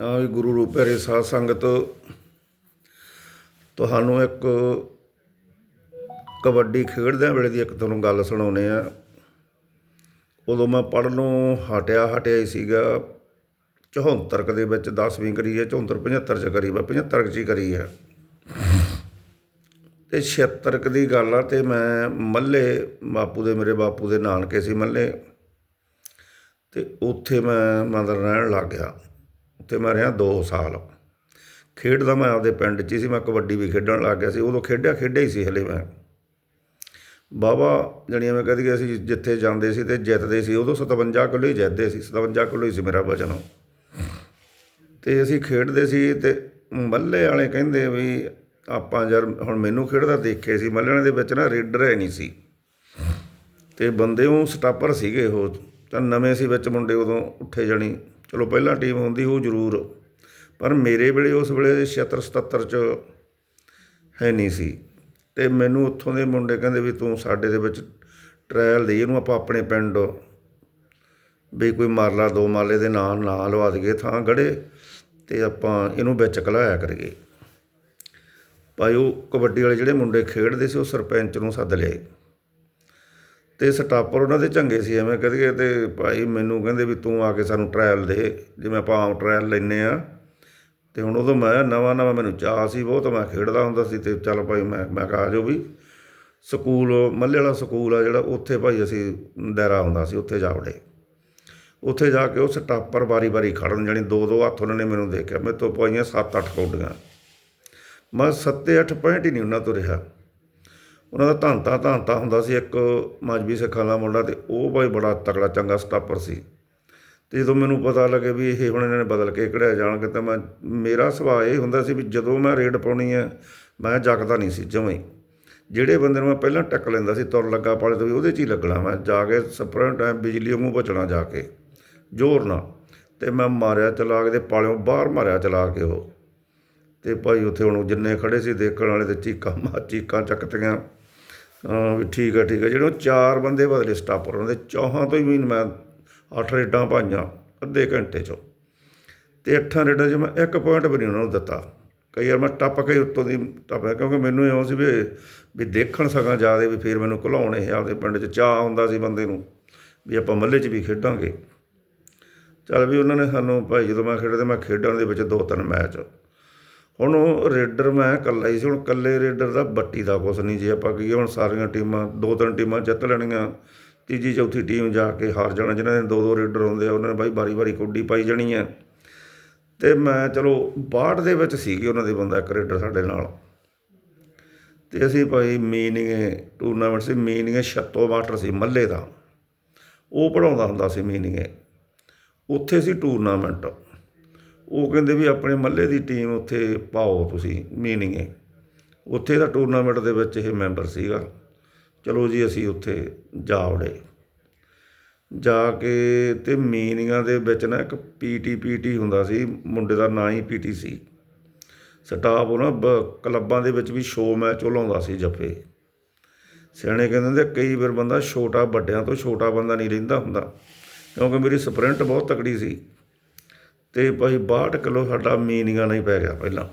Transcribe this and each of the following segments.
ਆ ਗੁਰੂ ਰੂਪ ਪਿਆਰੇ ਸਾਧ ਸੰਗਤ। ਤੁਹਾਨੂੰ ਇੱਕ ਕਬੱਡੀ ਖੇਡਦਿਆਂ ਵੇਲੇ ਦੀ ਇੱਕ ਤੁਹਾਨੂੰ ਗੱਲ ਸੁਣਾਉਨੇ ਆ ਉਦੋਂ ਮੈਂ ਪੜ੍ਹਨੋਂ ਹਟਿਆ ਹਟਿਆ ਹੀ ਸੀਗਾ। 74 ਕੁ ਦੇ ਵਿੱਚ 10ਵੀਂ ਕਰੀ ਹੈ 74 75 ਚ ਕਰੀ ਮੈਂ 75 ਚ ਹੀ ਕਰੀ ਹੈ। ਤੇ 76 ਕੁ ਦੀ ਗੱਲ ਆ ਤੇ ਮੈਂ ਮੱਲੇ ਬਾਪੂ ਦੇ, ਮੇਰੇ ਬਾਪੂ ਦੇ ਨਾਨਕੇ ਸੀ ਮੱਲੇ। ਅਤੇ ਉੱਥੇ ਮੈਂ ਮਤਲਬ ਰਹਿਣ ਲੱਗ ਗਿਆ। ਉੱਥੇ ਮੈਂ ਰਿਹਾ ਦੋ ਸਾਲ। ਖੇਡਦਾ ਮੈਂ ਆਪਦੇ ਪਿੰਡ 'ਚ ਹੀ ਸੀ, ਮੈਂ ਕਬੱਡੀ ਵੀ ਖੇਡਣ ਲੱਗ ਗਿਆ ਸੀ। ਉਦੋਂ ਖੇਡਿਆ ਖੇਡਿਆ ਹੀ ਸੀ ਹਲੇ ਮੈਂ। ਬਾਬਾ ਜਣੀਆਂ ਮੈਂ ਕਹਦੀ ਅਸੀਂ ਜਿੱਥੇ ਜਾਂਦੇ ਸੀ ਤੇ ਜਿੱਤਦੇ ਸੀ, ਉਦੋਂ 57 ਕਿਲੋ ਹੀ ਜਿੱਤਦੇ ਸੀ 57 ਕਿਲੋ ਹੀ ਸੀ ਮੇਰਾ ਵਜਨ। ਤੇ ਅਸੀਂ ਖੇਡਦੇ ਸੀ ਤੇ ਮੱਲੇ ਵਾਲੇ ਕਹਿੰਦੇ ਵੀ ਆਪਾਂ ਯਾਰ ਹੁਣ ਮੈਨੂੰ ਖੇਡਦਾ ਦੇਖੇ ਸੀ, ਮੱਲੇ ਵਾਲੇ ਦੇ ਵਿੱਚ ਨਾ ਰੇਡਰ ਹੈ ਨਹੀਂ ਸੀ। ਤੇ ਬੰਦੇ ਉਹ ਸਟਾਪਰ ਸੀਗੇ ਉਹ। ਤਾਂ ਨਵੇਂ ਸੀ ਵਿੱਚ ਮੁੰਡੇ ਉਦੋਂ ਉੱਠੇ ਜਾਣੀ। ਚਲੋ ਪਹਿਲਾਂ ਟੀਮ ਹੁੰਦੀ ਉਹ ਜ਼ਰੂਰ। ਪਰ ਮੇਰੇ ਵੇਲੇ ਉਸ ਵੇਲੇ 76 77 ਚ ਹੈ ਨਹੀਂ ਸੀ। ਤੇ ਮੈਨੂੰ ਉੱਥੋਂ ਦੇ ਮੁੰਡੇ ਕਹਿੰਦੇ ਵੀ ਤੂੰ ਸਾਡੇ ਦੇ ਵਿੱਚ ਟ੍ਰਾਇਲ ਦੇ ਇਹਨੂੰ ਆਪਾਂ ਆਪਣੇ ਪਿੰਡ ਵੀ ਕੋਈ ਮਾਰਲਾ, ਦੋ ਮਾਲੇ ਦੇ ਨਾਂ, ਨਾ ਲਵਾ ਦਈਏ, ਥਾਂ ਗੜੇ ਤੇ ਆਪਾਂ ਇਹਨੂੰ ਵਿੱਚ ਘਲਾਇਆ ਕਰੀਏ। ਭਾਈ ਉਹ ਕਬੱਡੀ ਵਾਲੇ ਜਿਹੜੇ ਮੁੰਡੇ ਖੇਡਦੇ ਸੀ, ਉਹ ਸਰਪੰਚ ਨੂੰ ਸੱਦ ਲਏ ਤੇ ਸਟਾਪਰ ਉਹਨਾਂ ਦੇ ਚੰਗੇ ਸੀ, ਐਵੇਂ ਕਹਦੇ ਤੇ ਭਾਈ ਮੈਨੂੰ ਕਹਿੰਦੇ ਵੀ ਤੂੰ ਆ ਕੇ ਸਾਨੂੰ ਟ੍ਰਾਇਲ ਦੇ, ਜਿਵੇਂ ਆਪਾਂ ਆਮ ਟ੍ਰਾਇਲ ਲੈਨੇ ਆ ਤੇ ਹੁਣ ਉਦੋਂ ਮੈਂ ਨਵਾਂ ਨਵਾਂ ਮੈਨੂੰ ਚਾਹ ਸੀ ਬਹੁਤ, ਮੈਂ ਖੇਡਦਾ ਹੁੰਦਾ ਸੀ ਤੇ ਚੱਲ ਭਾਈ ਮੈਂ ਮੈਂ ਕਿਹਾ ਜੋ ਵੀ। ਸਕੂਲ ਮੱਲੇ ਵਾਲਾ ਸਕੂਲ ਆ ਜਿਹੜਾ, ਉੱਥੇ ਭਾਈ ਅਸੀਂ ਦਾਇਰਾ ਹੁੰਦਾ ਸੀ, ਉੱਥੇ ਜਾ ਵੜੇ। ਉੱਥੇ ਜਾ ਕੇ ਉਹ ਸਟਾਪਰ ਵਾਰੀ-ਵਾਰੀ ਖੜਨ, ਜਾਣੀ ਦੋ ਦੋ ਹੱਥ ਉਹਨਾਂ ਨੇ ਮੈਨੂੰ ਦੇਖਿਆ। ਮੇਰੇ ਤੋਂ ਪਾਈਆਂ 7-8 ਕੌਡੀਆਂ ਮੈਂ 7-8 ਪੁਆਇੰਟ ਹੀ ਨਹੀਂ ਉਹਨਾਂ ਤੋਂ ਰਿਹਾ। ਉਹਨਾਂ ਦਾ ਧੰਤਾ ਧੰਤਾ ਹੁੰਦਾ ਸੀ ਇੱਕ ਮਜਬੀ ਸਿੱਖਾਂ ਦਾ ਮੁੰਡਾ ਤੇ ਉਹ ਭਾਈ ਬੜਾ ਤਕੜਾ ਚੰਗਾ ਸਟਾਪਰ ਸੀ। ਤੇ ਜਦੋਂ ਮੈਨੂੰ ਪਤਾ ਲੱਗੇ ਵੀ ਇਹ ਹੁਣ ਇਹਨਾਂ ਨੇ ਬਦਲ ਕੇ ਕਢਿਆ ਜਾਣਗੇ ਤਾਂ ਮੈਂ, ਮੇਰਾ ਸੁਭਾਅ ਇਹ ਹੁੰਦਾ ਸੀ ਵੀ ਜਦੋਂ ਮੈਂ ਰੇਡ ਪਾਉਣੀ ਹੈ ਮੈਂ ਜਗਦਾ ਨਹੀਂ ਸੀ ਜਮਾਂ ਜਿਹੜੇ ਬੰਦੇ ਨੂੰ ਮੈਂ ਪਹਿਲਾਂ ਟੱਕ ਲੈਂਦਾ ਸੀ ਤੁਰ ਲੱਗਾ ਪਾਲੇ ਤੋਂ ਵੀ ਉਹਦੇ 'ਚ ਹੀ ਲੱਗਣਾ ਮੈਂ, ਜਾ ਕੇ ਸਪਰੈਂਟ ਟਾਈਮ ਬਿਜਲੀ ਵਾਂਗੂ ਬਚਣਾ ਜਾ ਕੇ, ਜ਼ੋਰ ਨਾਲ। ਤੇ ਮੈਂ ਮਾਰਿਆ ਚਲਾ ਕੇ ਤੇ ਪਾਲਿਓਂ ਬਾਹਰ ਮਾਰਿਆ ਚਲਾ ਕੇ ਉਹ ਤੇ ਭਾਈ ਉੱਥੇ ਹੁਣ ਜਿੰਨੇ ਖੜੇ ਸੀ ਦੇਖਣ ਵਾਲੇ ਤੇ ਚੀਕਾਂ ਮਾ ਚੀਕਾਂ ਚੱਕਤੀਆਂ। ਹਾਂ ਵੀ ਠੀਕ ਆ, ਠੀਕ ਹੈ ਜਿਹੜੇ ਉਹ ਚਾਰ ਬੰਦੇ ਬਦਲੇ ਸਟਾਪਰ ਉਹਨਾਂ ਦੇ ਚੌਹਾਂ ਤੋਂ ਹੀ ਵੀ ਮੈਂ ਅੱਠ ਰੇਡਾਂ ਪਾਈਆਂ ਅੱਧੇ ਘੰਟੇ 'ਚੋਂ। ਤੇ ਅੱਠਾਂ ਰੇਡਾਂ 'ਚ ਮੈਂ ਇੱਕ ਪੁਆਇੰਟ ਵੀ ਨਹੀਂ ਉਹਨਾਂ ਨੂੰ ਦਿੱਤਾ। ਕਈ ਵਾਰ ਮੈਂ ਟੱਪ ਕੇ ਉੱਤੋਂ ਦੀ ਟੱਪਿਆ ਕਿਉਂਕਿ ਮੈਨੂੰ ਇਉਂ ਸੀ ਵੀ ਵੀ ਦੇਖਣ ਸਕਾਂ ਜ਼ਿਆਦਾ ਵੀ ਫਿਰ ਮੈਨੂੰ ਘਲਾਉਣ ਇਹ ਆਪਦੇ ਪਿੰਡ 'ਚ ਚਾਹ ਹੁੰਦਾ ਸੀ ਬੰਦੇ ਨੂੰ, ਵੀ ਆਪਾਂ ਮੱਲੇ 'ਚ ਵੀ ਖੇਡਾਂਗੇ। ਚੱਲ ਵੀ ਉਹਨਾਂ ਨੇ ਸਾਨੂੰ ਭਾਈ ਜਦੋਂ ਮੈਂ ਖੇਡਦਾ ਮੈਂ ਖੇਡਣ ਦੇ ਵਿੱਚ ਦੋ ਤਿੰਨ ਮੈਚ ਹੁਣ ਉਹ ਰੇਡਰ ਮੈਂ ਇਕੱਲਾ ਹੀ ਸੀ, ਹੁਣ ਇਕੱਲੇ ਰੇਡਰ ਦਾ ਬੱਟੀ ਦਾ ਕੁਛ ਨਹੀਂ ਜੇ ਆਪਾਂ ਕਹੀਏ ਹੁਣ ਸਾਰੀਆਂ ਟੀਮਾਂ, ਦੋ ਤਿੰਨ ਟੀਮਾਂ ਜਿੱਤ ਲੈਣੀਆਂ। ਤੀਜੀ, ਚੌਥੀ ਟੀਮ ਜਾ ਕੇ ਹਾਰ ਜਾਣਾ, ਜਿਨ੍ਹਾਂ ਦੇ ਦੋ ਦੋ ਰੇਡਰ ਹੁੰਦੇ ਆ, ਉਹਨਾਂ ਨੇ ਬਾਈ ਵਾਰੀ ਵਾਰੀ ਕੁੱਡੀ ਪਾਈ ਜਾਣੀ ਹੈ ਤੇ ਮੈਂ ਚਲੋ ਬਾੜ ਦੇ ਵਿੱਚ ਸੀਗੇ ਉਹਨਾਂ ਦੇ ਬੰਦਾ, ਇੱਕ ਰੇਡਰ ਸਾਡੇ ਨਾਲ। ਤੇ ਅਸੀਂ ਭਾਈ ਮੀਨਿੰਗ ਟੂਰਨਾਮੈਂਟ ਸੀ, ਮੀਨਿੰਗ ਛੱਤੋ ਮਾਸਟਰ ਸੀ, ਮੱਲੇ ਦਾ। ਉਹ ਪੜਾਉਂਦਾ ਹੁੰਦਾ ਸੀ ਮੀਨਿੰਗ ਉੱਥੇ ਸੀ ਟੂਰਨਾਮੈਂਟ ਉਹ ਕਹਿੰਦੇ ਵੀ ਆਪਣੇ ਮੱਲੇ ਦੀ ਟੀਮ ਉੱਥੇ ਪਾਓ ਤੁਸੀਂ ਮੀਨਿੰਗ ਉੱਥੇ ਦਾ ਟੂਰਨਾਮੈਂਟ ਦੇ ਵਿੱਚ ਇਹ ਮੈਂਬਰ ਸੀਗਾ। ਚਲੋ ਜੀ, ਅਸੀਂ ਉੱਥੇ ਜਾ ਵੜੇ। ਜਾ ਕੇ ਤੇ ਮੀਨਿੰਗਾਂ ਦੇ ਵਿੱਚ ਨਾ ਇੱਕ ਪੀਟੀ ਪੀਟੀ ਹੁੰਦਾ ਸੀ, ਮੁੰਡੇ ਦਾ ਨਾਂ ਹੀ ਪੀਟੀ ਸੀ। ਸਟਾਫ ਉਹ ਨਾ ਬ- ਕਲੱਬਾਂ ਦੇ ਵਿੱਚ ਵੀ ਸ਼ੋਅ ਮੈਚ ਉਹ ਲਾਉਂਦਾ ਸੀ ਜੱਫੇ। ਸਿਆਣੇ ਕਹਿੰਦੇ ਹੁੰਦੇ ਕਈ ਵਾਰ ਬੰਦਾ ਛੋਟਾ ਵੱਡਿਆਂ ਤੋਂ ਛੋਟਾ ਬੰਦਾ ਨਹੀਂ ਰਹਿੰਦਾ ਹੁੰਦਾ। ਕਿਉਂਕਿ ਮੇਰੀ ਸਪ੍ਰਿੰਟ ਬਹੁਤ ਤਕੜੀ ਸੀ। ਤੇ ਭਾਈ 62 ਕਿਲੋ ਸਾਡਾ ਮੀਨੀਆਂ ਨਹੀਂ ਪੈ ਗਿਆ ਪਹਿਲਾਂ।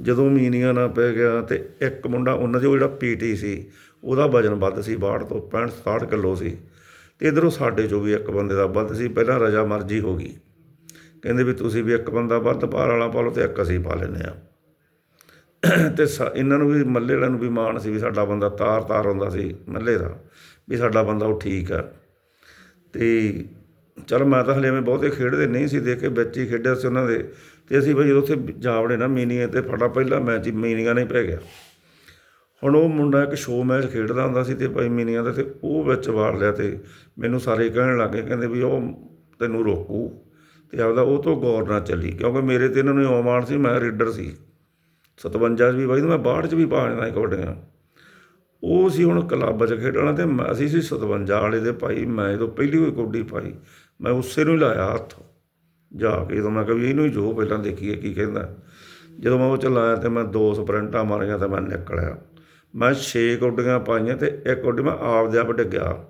ਜਦੋਂ ਮੀਨੀਆਂ ਨਾ ਪੈ ਗਿਆ ਤੇ ਇੱਕ ਮੁੰਡਾ, ਉਹਨਾਂ ਦੇ ਉਹ ਜਿਹੜਾ ਪੀਟੀ ਸੀ, ਉਹਦਾ ਵਜਨ ਵੱਧ ਸੀ 62 ਤੋਂ 65 67 ਕਿਲੋ ਸੀ। ਤੇ ਇਧਰੋਂ ਸਾਡੇ ਚੋਂ ਵੀ ਇੱਕ ਬੰਦੇ ਦਾ ਵੱਧ ਸੀ, ਪਹਿਲਾਂ ਰਜਾ ਮਰਜ਼ੀ ਹੋ ਗਈ। ਕਹਿੰਦੇ ਵੀ ਤੁਸੀਂ ਵੀ ਇੱਕ ਬੰਦਾ ਵੱਧ ਭਾਰ ਵਾਲਾ ਪਾ ਲਓ ਤੇ ਇੱਕ ਅਸੀਂ ਪਾ ਲੈਨੇ ਆ ਤੇ ਸਾ- ਇਹਨਾਂ ਨੂੰ ਵੀ, ਮੱਲੇ ਵਾਲਿਆਂ ਨੂੰ ਵੀ ਮਾਣ ਸੀ ਵੀ ਸਾਡਾ ਬੰਦਾ ਤਾਰ ਤਾਰ ਹੁੰਦਾ ਸੀ ਮੱਲੇ ਦਾ, ਵੀ ਸਾਡਾ ਬੰਦਾ ਉਹ ਠੀਕ ਆ। ਤੇ ਚਲ ਮੈਂ ਤਾਂ ਹਲੇ ਐਵੇਂ ਬਹੁਤੇ ਖੇਡਦੇ ਨਹੀਂ ਸੀ, ਦੇਖ ਕੇ ਵਿੱਚ ਹੀ ਖੇਡਿਆ ਸੀ ਉਹਨਾਂ ਦੇ। ਤੇ ਅਸੀਂ ਭਾਈ ਜਦੋਂ ਉੱਥੇ ਜਾਵੜੇ ਨਾ ਮੀਨੀਆਂ ਤੇ ਫਟਾ ਪਹਿਲਾ ਮੈਚ ਹੀ ਮੀਨੀਆਂ ਨਹੀਂ ਪੈ ਗਿਆ। ਹੁਣ ਉਹ ਮੁੰਡਾ ਇੱਕ ਸ਼ੋਅ ਮੈਚ ਖੇਡਦਾ ਹੁੰਦਾ ਸੀ ਤੇ ਭਾਈ ਮੀਨੀਆਂ ਦਾ ਤੇ ਉਹ ਵਿੱਚ ਵਾੜ ਲਿਆ ਤੇ ਮੈਨੂੰ ਸਾਰੇ ਕਹਿਣ ਲੱਗੇ ਕਹਿੰਦੇ ਵੀ ਉਹ ਤੈਨੂੰ ਰੋਕੂ ਤੇ ਆਪਦਾ ਉਹ ਤੋਂ ਗੌਰ ਨਾ ਚੱਲੀ, ਕਿਉਂਕਿ ਮੇਰੇ ਤੇ ਇਹਨਾਂ ਨੂੰ ਇਉਂ ਸੀ, ਮੈਂ ਰੀਡਰ ਸੀ। 57 ਚ ਵੀ ਬਾਈ ਮੈਂ 62 ਚ ਵੀ ਪਾ ਲੈਣਾ ਕਬੱਡੀਆਂ। ਉਹ ਸੀ ਹੁਣ ਕਲੱਬ 'ਚ ਖੇਡਣਾ ਤੇ ਮੈਂ- ਅਸੀਂ ਸੀ 57 ਵਾਲੇ ਦੇ ਭਾਈ, ਮੈਂ ਜਦੋਂ ਪਹਿਲੀ ਹੋਈ ਕਬੱਡੀ ਪਾਈ ਮੈਂ ਉਸੇ ਨੂੰ ਹੀ ਲਾਇਆ ਹੱਥ। ਜਾ ਕੇ ਜਦੋਂ ਮੈਂ ਕਿਹਾ ਵੀ ਇਹਨੂੰ ਹੀ ਜੋ ਪਹਿਲਾਂ ਦੇਖੀਏ ਕੀ ਕਹਿੰਦਾ। ਜਦੋਂ ਮੈਂ ਉਹ ਚ ਲਾਇਆ ਤੇ ਮੈਂ ਦੋ ਸਪ੍ਰਿੰਟਾਂ ਮਾਰੀਆਂ ਤੇ ਮੈਂ ਨਿਕਲਿਆ। ਮੈਂ 6 ਕਬੱਡੀਆਂ ਪਾਈਆਂ ਤੇ ਇੱਕ ਕਬੱਡੀ ਮੈਂ ਆਪ ਦੇ ਆਪ ਡਿੱਗਿਆ।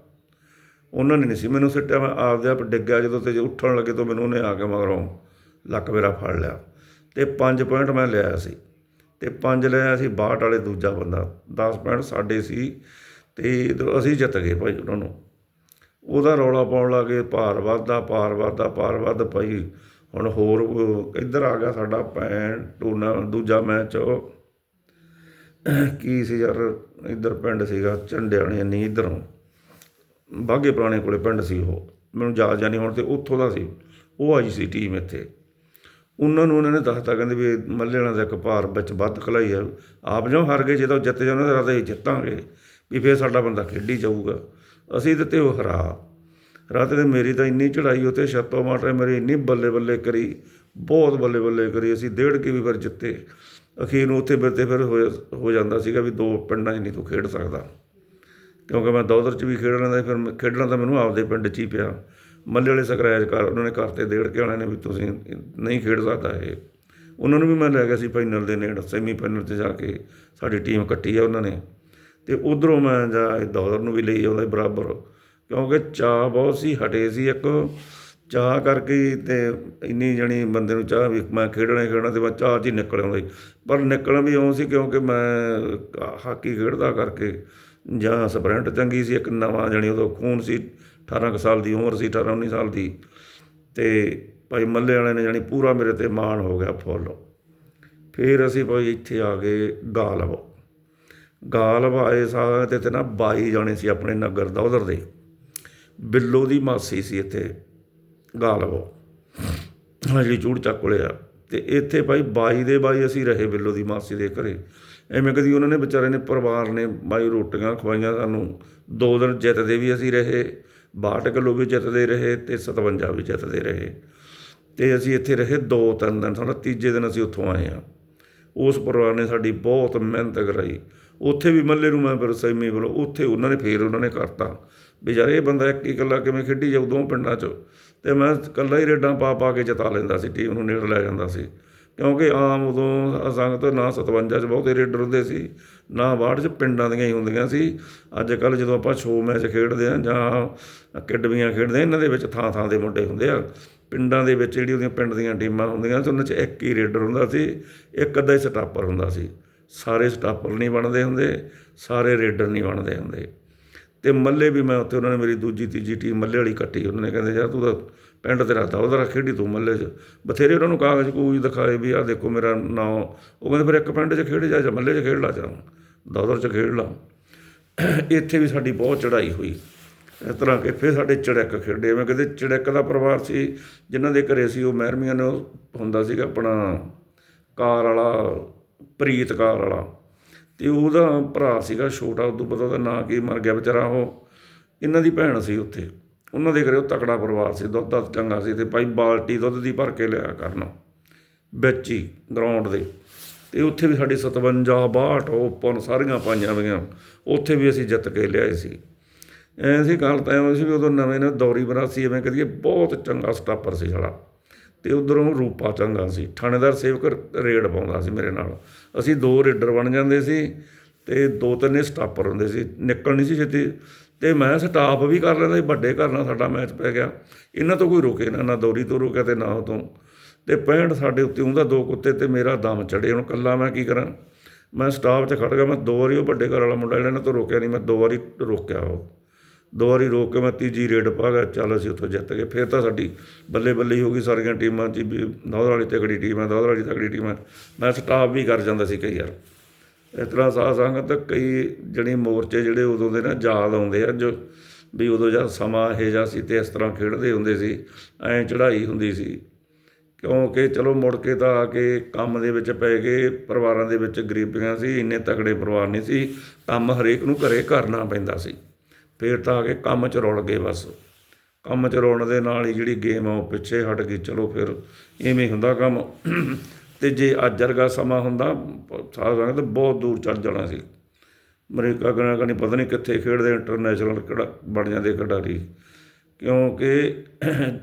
ਉਹਨਾਂ ਨੇ ਨਹੀਂ ਸੀ ਮੈਨੂੰ ਸਿੱਟਿਆ, ਮੈਂ ਆਪਦੇ ਆਪ ਡਿੱਗਿਆ ਜਦੋਂ ਤੇ ਉੱਠਣ ਲੱਗੇ ਤਾਂ ਮੈਨੂੰ ਉਹਨੇ ਆ ਕੇ ਮਗਰੋਂ ਲੱਕ ਮੇਰਾ ਫੜ ਲਿਆ। ਤੇ 5 ਪੁਆਇੰਟ ਮੈਂ ਲਿਆ ਸੀ। ਤੇ 5 ਲਿਆ ਸੀ 62 ਵਾਲੇ ਦੂਜਾ ਬੰਦਾ। 10 ਪੁਆਇੰਟ ਸਾਡੇ ਸੀ ਤੇ ਅਸੀਂ ਜਿੱਤ ਗਏ ਭਾਈ ਉਹਨਾਂ ਨੂੰ। ਉਹਦਾ ਰੌਲਾ ਪਾਉਣ ਲੱਗੇ, ਭਾਰ ਵੱਧਦਾ ਭਾਰ ਵੱਧਦਾ, ਭਾਰ ਵੱਧ ਭਾਈ ਹੁਣ ਹੋਰ ਇੱਧਰ ਆ ਗਿਆ ਸਾਡਾ ਭੈਣ ਟੂਰਨਾ ਦੂਜਾ ਮੈਚ ਉਹ। ਕੀ ਸੀ ਯਾਰ, ਇੱਧਰ ਪਿੰਡ ਸੀਗਾ, ਝੰਡਿਆਣੇ ਨਹੀਂ ਇੱਧਰੋਂ। ਬਾਗੇ ਪੁਰਾਣੇ ਕੋਲੇ ਪਿੰਡ ਸੀ ਉਹ। ਮੈਨੂੰ ਯਾਦ ਜਾਣੀ ਹੁਣ ਤੇ ਉੱਥੋਂ ਦਾ ਸੀ। ਉਹ ਆਈ ਸੀ ਟੀਮ ਇੱਥੇ। ਉਹਨਾਂ ਨੂੰ ਉਹਨਾਂ ਨੇ ਦੱਸਤਾ, ਕਹਿੰਦੇ ਵੀ ਇਹ ਮੱਲੇ ਵਾਲਿਆਂ ਦਾ ਇੱਕ ਭਾਰ ਵਿੱਚ ਵੱਧ ਖਲਾਈ ਆ। ਆਪ ਜੋ ਹਾਰ ਗਏ ਜਦੋਂ ਜਿੱਤ ਜਾਣਾ ਤਾਂ ਜਿੱਤਾਂਗੇ। ਵੀ ਫੇਰ ਸਾਡਾ ਬੰਦਾ ਖੇਡੀ ਜਾਊਗਾ। ਅਸੀਂ ਦਿੱਤੇ ਉਹ ਹਰਾ। ਰਾਤ ਤੇ ਮੇਰੀ ਤਾਂ ਇੰਨੀ ਚੜਾਈ ਉਤੇ ਛੱਤੋ ਮਾਟਰੇ ਮੇਰੀ ਇੰਨੀ ਬੱਲੇ ਬੱਲੇ ਕਰੀ, ਬਹੁਤ ਬੱਲੇ ਬੱਲੇ ਕਰੀ। ਅਸੀਂ ਡੇਢ ਕੇ ਵੀ ਫਿਰ ਜਿੱਤੇ। ਅਖੀਰ ਨੂੰ ਉੱਥੇ ਬਿਰਤੇ ਫਿਰ ਹੋ ਹੋ ਜਾਂਦਾ ਸੀਗਾ ਵੀ ਦੋ ਪਿੰਡਾਂ 'ਚ ਨਹੀਂ ਤੂੰ ਖੇਡ ਸਕਦਾ। ਕਿਉਂਕਿ ਮੈਂ ਦੌਦਰ 'ਚ ਵੀ ਖੇਡਣਾ ਦਾ ਫਿਰ ਮੈਂ- ਖੇਡਣਾ ਤਾਂ ਮੈਨੂੰ ਆਪਦੇ ਪਿੰਡ 'ਚ ਹੀ ਪਿਆ। ਮੱਲੇ ਵਾਲੇ ਸਕਰੈਚ ਕਰ ਉਹਨਾਂ ਨੇ ਕਰਤੇ ਦੇੜ ਕੇ ਵਾਲਿਆਂ ਨੇ ਵੀ ਤੁਸੀਂ ਨਹੀਂ ਖੇਡ ਸਕਦਾ ਇਹ। ਉਹਨਾਂ ਨੂੰ ਵੀ ਮੈਂ ਲੈ ਗਿਆ ਸੀ ਫਾਈਨਲ ਦੇ ਨੇੜ ਸੈਮੀ ਫਾਈਨਲ 'ਚ ਜਾ ਕੇ। ਸਾਡੀ ਟੀਮ ਕੱਟੀ ਆ ਉਹਨਾਂ ਨੇ। ਤੇ ਉਧਰੋਂ ਮੈਂ ਜਾ ਦੌਦਰ ਨੂੰ ਵੀ ਲਈ ਆਉਂਦਾ ਬਰਾਬਰ। ਕਿਉਂਕਿ ਚਾਹ ਬਹੁਤ ਸੀ, ਹਟੇ ਸੀ ਇੱਕ। ਚਾਹ ਕਰਕੇ ਹੀ ਤੇ ਇੰਨੀ ਜਣੀ ਬੰਦੇ ਨੂੰ ਚਾਹ ਵੀ ਮੈਂ ਖੇਡਣਾ ਹੀ ਖੇਡਣਾ ਤੇ ਮੈਂ ਚਾਹ 'ਚ ਹੀ ਨਿਕਲ ਆਉਂਦਾ ਪਰ ਨਿਕਲਣ ਵੀ ਆਉਂ ਸੀ ਕਿਉਂਕਿ ਮੈਂ ਹਾਕੀ ਖੇਡਦਾ ਕਰਕੇ ਜਾਂ ਸਪਰਿੰਟ ਚੰਗੀ ਸੀ, ਇੱਕ ਨਵਾਂ ਜਣੀ ਉਦੋਂ ਖੂਨ ਸੀ 18 ਕੁ ਸਾਲ ਦੀ ਉਮਰ ਸੀ 18 19 ਸਾਲ ਦੀ। ਤੇ ਭਾਈ ਮੱਲੇ ਵਾਲੇ ਨੇ ਜਾਣੀ ਪੂਰਾ ਮੇਰੇ ਤੇ ਮਾਣ ਹੋ ਗਿਆ ਫੁੱਲ। ਫਿਰ ਅਸੀਂ ਭਾਈ ਇੱਥੇ ਆ ਗਏ ਗਾਲਬ। ਗਾਲਬ ਆਏ ਸਾਂ ਤੇ ਤੇ ਨਾ 22 ਜਾਣੇ ਸੀ ਆਪਣੇ ਨਗਰ ਦਾ, ਉਧਰ ਦੇ। ਬਿੱਲੋ ਦੀ ਮਾਸੀ ਸੀ ਇੱਥੇ ਗਾਲਬ ਹਾਂ ਜਿਹੜੀ ਚੂੜ ਚੱਕ ਕੋਲੇ ਆ। ਤੇ ਇੱਥੇ ਭਾਈ 22 ਦੇ 22 ਅਸੀਂ ਰਹੇ ਬਿੱਲੋ ਦੀ ਮਾਸੀ ਦੇ ਘਰੇ। ਐਵੇਂ ਕਦੀ ਉਹਨਾਂ ਨੇ ਵਿਚਾਰੇ ਨੇ ਪਰਿਵਾਰ ਨੇ ਬਾਈ ਰੋਟੀਆਂ ਖਵਾਈਆਂ ਸਾਨੂੰ। ਦੋ ਦਿਨ ਜਿੱਤਦੇ ਵੀ ਅਸੀਂ ਰਹੇ 62 ਕਿਲੋ ਵੀ ਜਿੱਤਦੇ ਰਹੇ ਤੇ 57 ਵੀ ਜਿੱਤਦੇ ਰਹੇ। ਤੇ ਅਸੀਂ ਇੱਥੇ ਰਹੇ ਦੋ ਤਿੰਨ ਦਿਨ, ਸਾਡਾ ਤੀਜੇ ਦਿਨ ਅਸੀਂ ਉੱਥੋਂ ਆਏ ਆ ਉਸ ਪਰਿਵਾਰ ਨੇ ਸਾਡੀ ਬਹੁਤ ਮਿਹਨਤ ਕਰਾਈ। ਉੱਥੇ ਵੀ ਮੱਲੇ ਨੂੰ ਮੈਂ ਫਿਰ ਸੈਮੀ ਵੱਲੋਂ ਉੱਥੇ ਉਹਨਾਂ ਨੇ ਫੇਰ ਉਹਨਾਂ ਨੇ ਕਰਤਾ। ਵੀ ਯਾਰ ਇਹ ਬੰਦਾ ਇੱਕ ਹੀ ਇਕੱਲਾ ਕਿਵੇਂ ਖੇਡੀ ਜਾਊ ਦੋ ਪਿੰਡਾਂ 'ਚ? ਤੇ ਮੈਂ ਇਕੱਲਾ ਹੀ ਰੇਡਾਂ ਪਾ ਪਾ ਕੇ ਜਿਤਾ ਲੈਂਦਾ ਸੀ ਟੀਮ ਨੂੰ ਨੇੜ ਲੈ ਜਾਂਦਾ ਸੀ। ਕਿਉਂਕਿ ਆਮ ਉਦੋਂ ਸੰਗਤ ਨਾ 57 'ਚ ਬਹੁਤੇ ਰੇਡਰ ਹੁੰਦੇ ਸੀ, ਨਾ ਬਾੜ 'ਚ ਪਿੰਡਾਂ ਦੀਆਂ ਹੀ ਹੁੰਦੀਆਂ ਸੀ। ਅੱਜ ਕੱਲ ਜਦੋਂ ਆਪਾਂ ਸ਼ੋ ਮੈਚ ਖੇਡਦੇ ਆ ਜਾਂ ਅਕੈਡਮੀਆਂ ਖੇਡਦੇ ਆ ਇਹਨਾਂ ਦੇ ਵਿੱਚ ਥਾਂ ਥਾਂ ਦੇ ਮੁੰਡੇ ਹੁੰਦੇ ਆ। ਪਿੰਡਾਂ ਦੇ ਵਿੱਚ ਜਿਹੜੀ ਉਹਦੀਆਂ ਪਿੰਡ ਦੀਆਂ ਟੀਮਾਂ ਹੁੰਦੀਆਂ ਸੀ ਉਹਨਾਂ 'ਚ ਇੱਕ ਹੀ ਰੇਡਰ ਹੁੰਦਾ ਸੀ, ਇੱਕ ਅੱਧਾ ਹੀ ਸਟਾਪਰ ਹੁੰਦਾ ਸੀ। ਸਾਰੇ ਸਟਾਪਰ ਨਹੀਂ ਬਣਦੇ ਹੁੰਦੇ, ਸਾਰੇ ਰੇਡਰ ਨਹੀਂ ਬਣਦੇ ਹੁੰਦੇ। ਤੇ ਮੱਲੇ ਵੀ ਮੈਂ ਉੱਥੇ ਉਹਨਾਂ ਨੇ ਮੇਰੀ ਦੂਜੀ, ਤੀਜੀ ਟੀਮ ਮੱਲੇ ਵਾਲੀ ਕੱਟੀ। ਉਹਨਾਂ ਨੇ ਕਹਿੰਦੇ, ਯਾਰ ਤੂੰ ਤਾਂ ਪਿੰਡ ਤੇ ਰਹਤਾ ਉਹਦਾ ਖੇਡੀ ਤੂੰ ਮੱਲੇ 'ਚ। ਬਥੇਰੇ ਉਹਨਾਂ ਨੂੰ ਕਾਗਜ਼ ਕੂਜ ਦਿਖਾਏ ਵੀ ਆਹ ਦੇਖੋ ਮੇਰਾ ਨਾਂ ਉਹ ਕਹਿੰਦੇ, ਫਿਰ ਇੱਕ ਪਿੰਡ 'ਚ ਖੇਡ ਜਾ ਜਾਂ ਮੱਲੇ 'ਚ ਖੇਡ ਲਾ ਜਾ ਦੌਦਰ 'ਚ ਖੇਡ ਲਾ। ਇੱਥੇ ਵੀ ਸਾਡੀ ਬਹੁਤ ਚੜ੍ਹਾਈ ਹੋਈ। ਇਸ ਤਰ੍ਹਾਂ ਕਿ ਫਿਰ ਸਾਡੇ ਚੜੈਕ ਖੇਡੇ। ਮੈਂ ਕਹਿੰਦੇ ਚੜੈਕ ਦਾ ਪਰਿਵਾਰ ਸੀ, ਜਿਨ੍ਹਾਂ ਦੇ ਘਰੇ ਸੀ ਉਹ ਮਹਿਰਮੀਆਂ ਨੇ, ਉਹ ਹੁੰਦਾ ਸੀਗਾ ਆਪਣਾ ਕਾਰ ਵਾਲਾ ਪ੍ਰੀਤ ਕਾਰ ਵਾਲਾ। ਤੇ ਉਹਦਾ ਭਰਾ ਸੀਗਾ ਛੋਟਾ, ਉਦੋਂ ਪਤਾ ਉਹਦਾ ਨਾਂ ਕੀ ਮਰ ਗਿਆ ਵਿਚਾਰਾ ਉਹ। ਇਹਨਾਂ ਦੀ ਭੈਣ ਸੀ ਉੱਥੇ। ਉਹਨਾਂ ਦੇ ਘਰੇ ਉਹ ਤਕੜਾ ਪਰਿਵਾਰ ਸੀ, ਦੁੱਧ ਦਾ ਚੰਗਾ ਸੀ ਤੇ ਭਾਈ ਬਾਲਟੀ ਦੁੱਧ ਦੀ ਭਰ ਕੇ ਲਿਆ ਕਰਨਾ। ਵਿੱਚ ਹੀ ਗਰਾਊਂਡ ਦੇ। ਤੇ ਉੱਥੇ ਵੀ ਸਾਡੀ 57 62 ਓਪਨ ਸਾਰੀਆਂ ਪਾਈਆਂ ਹੋਈਆਂ। ਉੱਥੇ ਵੀ ਅਸੀਂ ਜਿੱਤ ਕੇ ਲਿਆਏ ਸੀ। ਐਂ ਸੀ ਗੱਲ ਤਾਂ ਐਵੇਂ ਸੀ ਵੀ ਉਦੋਂ ਨਵੇਂ ਨੇ ਦੌਰੀ ਬਰਾਸੀ ਐਵੇਂ ਕਰੀਏ, ਬਹੁਤ ਚੰਗਾ ਸਟਾਪਰ ਸੀ ਸਾਡਾ ਤੇ ਉਧਰੋਂ ਰੂਪਾ ਚੰਗਾ ਸੀ, ਥਾਣੇਦਾਰ ਸੇਵਕ ਰੇਡ ਪਾਉਂਦਾ ਸੀ ਮੇਰੇ ਨਾਲ। ਅਸੀਂ ਦੋ ਰੇਡਰ ਬਣ ਜਾਂਦੇ ਸੀ ਤੇ ਦੋ ਤਿੰਨ ਸਟਾਪਰ ਹੁੰਦੇ ਸੀ, ਨਿਕਲ ਨਹੀਂ ਸੀ ਛੇਤੀ। ਤੇ ਮੈਂ ਸਟਾਪ ਵੀ ਕਰ ਲੈਂਦਾ ਸੀ, ਵੱਡੇ ਘਰ ਨਾਲ ਸਾਡਾ ਮੈਚ ਪੈ ਗਿਆ। ਇਹਨਾਂ ਤੋਂ ਕੋਈ ਰੋਕੇ ਨਾ ਨਾ ਦੌਰੀ ਤੋਂ ਰੋਕਿਆ ਤੇ ਨਾ ਉਹ ਤੋਂ ਤੇ 65 ਸਾਡੇ ਉੱਤੇ ਉਹਦਾ ਦੋ ਕੁੱਤੇ ਤੇ ਮੇਰਾ ਦਮ ਚੜੇ ਹੁਣ ਕੱਲਾ ਮੈਂ ਕੀ ਕਰਾਂ? ਮੈਂ ਸਟਾਪ 'ਚ ਖੜ ਗਿਆ, ਮੈਂ ਦੋ ਵਾਰੀ ਉਹ ਵੱਡੇ ਘਰ ਵਾਲਾ ਮੁੰਡਾ ਜਿਹੜਾ ਇਹਨਾਂ ਤੋਂ ਰੋਕਿਆ ਨਹੀਂ, ਮੈਂ ਦੋ ਵਾਰੀ ਰੋਕਿਆ ਉਹ। ਦੋ ਵਾਰੀ ਰੋਕ ਕੇ ਮੈਂ ਤੀਜੀ ਰੇਡ ਪਾ ਗਿਆ, ਚੱਲ ਅਸੀਂ ਉੱਥੋਂ ਜਿੱਤ ਗਏ। ਫਿਰ ਤਾਂ ਸਾਡੀ ਬੱਲੇ ਬੱਲੇ ਹੋ ਗਈ ਸਾਰੀਆਂ ਟੀਮਾਂ 'ਚ ਵੀ ਦੌਦਰ ਵਾਲੀ ਤਕੜੀ ਟੀਮ ਹੈ ਦੌਦਰ ਵਾਲੀ ਤਕੜੀ ਟੀਮ ਹੈ। ਮੈਂ ਸਟਾਫ ਵੀ ਕਰ ਜਾਂਦਾ ਸੀ ਕਈ ਵਾਰ। ਇਸ ਤਰ੍ਹਾਂ ਸਾਧ ਸੰਗਤ ਕਈ ਜਿਹੜੀ ਮੋਰਚੇ ਜਿਹੜੇ ਉਦੋਂ ਦੇ ਨਾ ਯਾਦ ਆਉਂਦੇ ਆ, ਜੋ ਵੀ ਉਦੋਂ ਜਦ ਸਮਾਂ ਇਹ ਜਿਹਾ ਸੀ ਤੇ ਇਸ ਤਰ੍ਹਾਂ ਖੇਡਦੇ ਹੁੰਦੇ ਸੀ, ਐਂ ਚੜ੍ਹਾਈ ਹੁੰਦੀ ਸੀ। ਕਿਉਂਕਿ ਚਲੋ ਮੁੜ ਕੇ ਤਾਂ ਆ ਕੇ ਕੰਮ ਦੇ ਵਿੱਚ ਪੈ ਗਏ ਪਰਿਵਾਰਾਂ ਦੇ ਵਿੱਚ ਗਰੀਬੀਆਂ ਸੀ, ਇੰਨੇ ਤਕੜੇ ਪਰਿਵਾਰ ਨਹੀਂ ਸੀ, ਕੰਮ ਹਰੇਕ ਨੂੰ ਘਰੇ ਕਰਨਾ ਪੈਂਦਾ ਸੀ। ਫਿਰ ਤਾਂ ਆ ਕੇ ਕੰਮ 'ਚ ਰੁਲ ਗਏ ਬਸ। ਕੰਮ 'ਚ ਰੁਲਣ ਦੇ ਨਾਲ ਹੀ ਜਿਹੜੀ ਗੇਮ ਆ ਉਹ ਪਿੱਛੇ ਹਟ ਗਈ। ਚਲੋ ਫਿਰ ਇਵੇਂ ਹੁੰਦਾ ਕੰਮ। ਤੇ ਜੇ ਅੱਜ ਵਰਗਾ ਸਮਾਂ ਹੁੰਦਾ, ਸਾਰਾ ਸੰਗਤ ਬਹੁਤ ਦੂਰ ਚੱਲ ਜਾਣਾ ਸੀ। ਅਮਰੀਕਾ ਕਨਾ ਕਨੀ ਪਤਾ ਨਹੀਂ ਕਿੱਥੇ ਖੇਡਦੇ ਇੰਟਰਨੈਸ਼ਨਲ ਕਿਹੜਾ ਬਣ ਜਾਂਦੇ ਖਿਡਾਰੀ। ਕਿਉਂਕਿ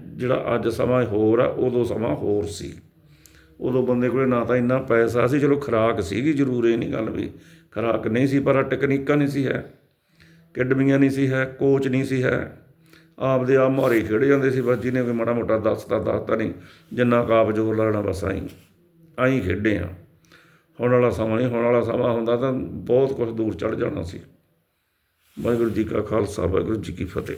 ਜਿਹੜਾ ਅੱਜ ਸਮਾਂ ਹੋਰ ਆ, ਉਦੋਂ ਸਮਾਂ ਹੋਰ ਸੀ। ਉਦੋਂ ਬੰਦੇ ਕੋਲੇ ਨਾ ਤਾਂ ਇੰਨਾ ਪੈਸਾ ਸੀ, ਚਲੋ ਖੁਰਾਕ ਸੀਗੀ, ਜ਼ਰੂਰ ਇਹ ਨਹੀਂ ਗੱਲ ਵੀ। ਖੁਰਾਕ ਨਹੀਂ ਸੀ, ਪਰ ਟੈਕਨੀਕਾਂ ਨਹੀਂ ਸੀ ਹੈ। ਅਕੈਡਮੀਆਂ ਨਹੀਂ ਸੀ ਹੈ, ਕੋਚ ਨਹੀਂ ਸੀ ਹੈ। ਆਪਦੇ ਆਪ ਮਾਰੀ ਖੇਡ ਜਾਂਦੇ ਸੀ, ਬਸ ਜਿਹਨੇ ਕੋਈ ਮਾੜਾ ਮੋਟਾ ਦੱਸਤਾ ਦੱਸਤਾ ਨਹੀਂ। ਜਿੰਨਾ ਕਾਪ ਜੋਰ ਲੱਗਣਾ ਬਸ ਆਈ। ਆਈ ਖੇਡੇ ਆ। ਹੁਣ ਵਾਲਾ ਸਮਾਂ ਨਹੀਂ, ਹੁਣ ਵਾਲਾ ਸਮਾਂ ਹੁੰਦਾ ਤਾਂ ਬਹੁਤ ਕੁਝ ਦੂਰ ਚੜ ਜਾਣਾ ਸੀ। ਵਾਹਿਗੁਰੂ ਜੀ ਕਾ ਖਾਲਸਾ, ਵਾਹਿਗੁਰੂ ਜੀ ਕੀ ਫਤਿਹ।